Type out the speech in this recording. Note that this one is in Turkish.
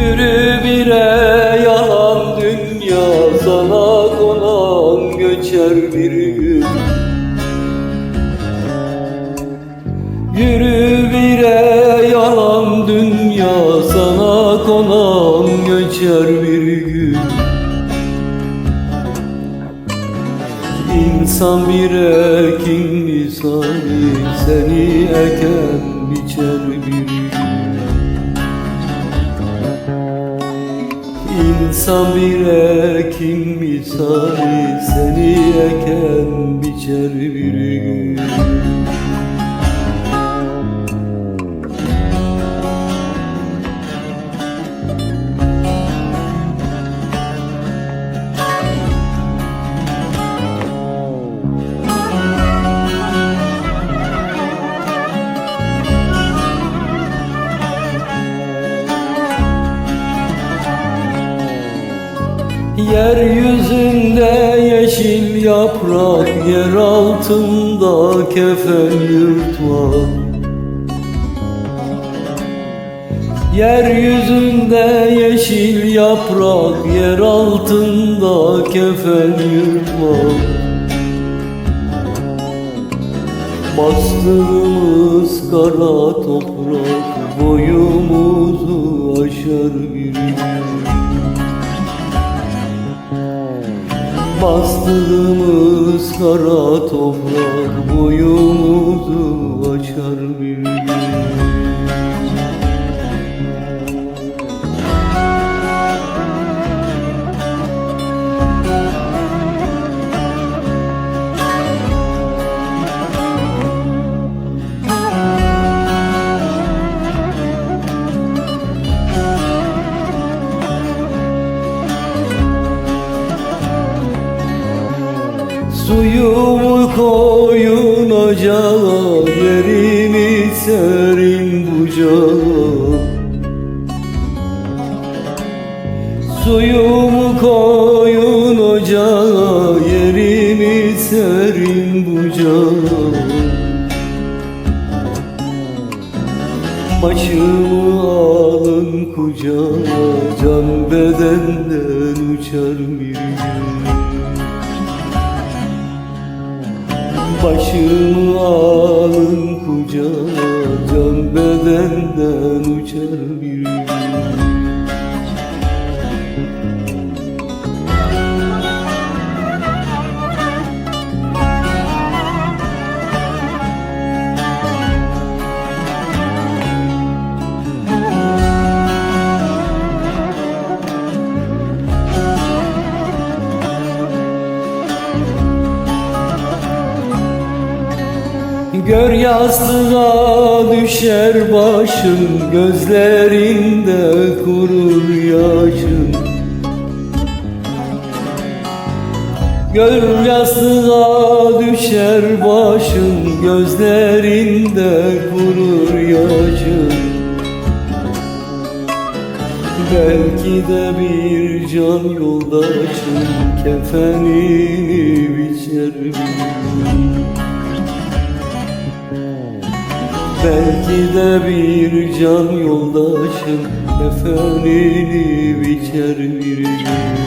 Yürü bire yalan dünya sana konan göçer bir gün Yürü bire yalan dünya sana konan göçer bir gün İnsan bir ekin misali seni eken biçer bir gün İnsan bir ekin misali seni eken biçer bir gün Yeryüzünde yeşil yaprak Yer altında kefen yırtmak Yeryüzünde yeşil yaprak Yer altında kefen yırtmak Bastığımız kara toprak Boyumuzu kara toprak boyumuzu açar bir Suyumu koyun ocağa Yerini serin bucağa Suyumu koyun ocağa Yerini serin bucağa Başımı alın kucağına Can bedenden uçar bir gün Başımı alın kucağına Can bedenden uçar bir Gör yastığa düşer başın Gözlerinde kurur yaşın Gör yastığa düşer başın Gözlerinde kurur yaşın Belki de bir can yoldaşın Kefenini biçer bir Belki de bir can yoldaşın Kefenini biçer bir gün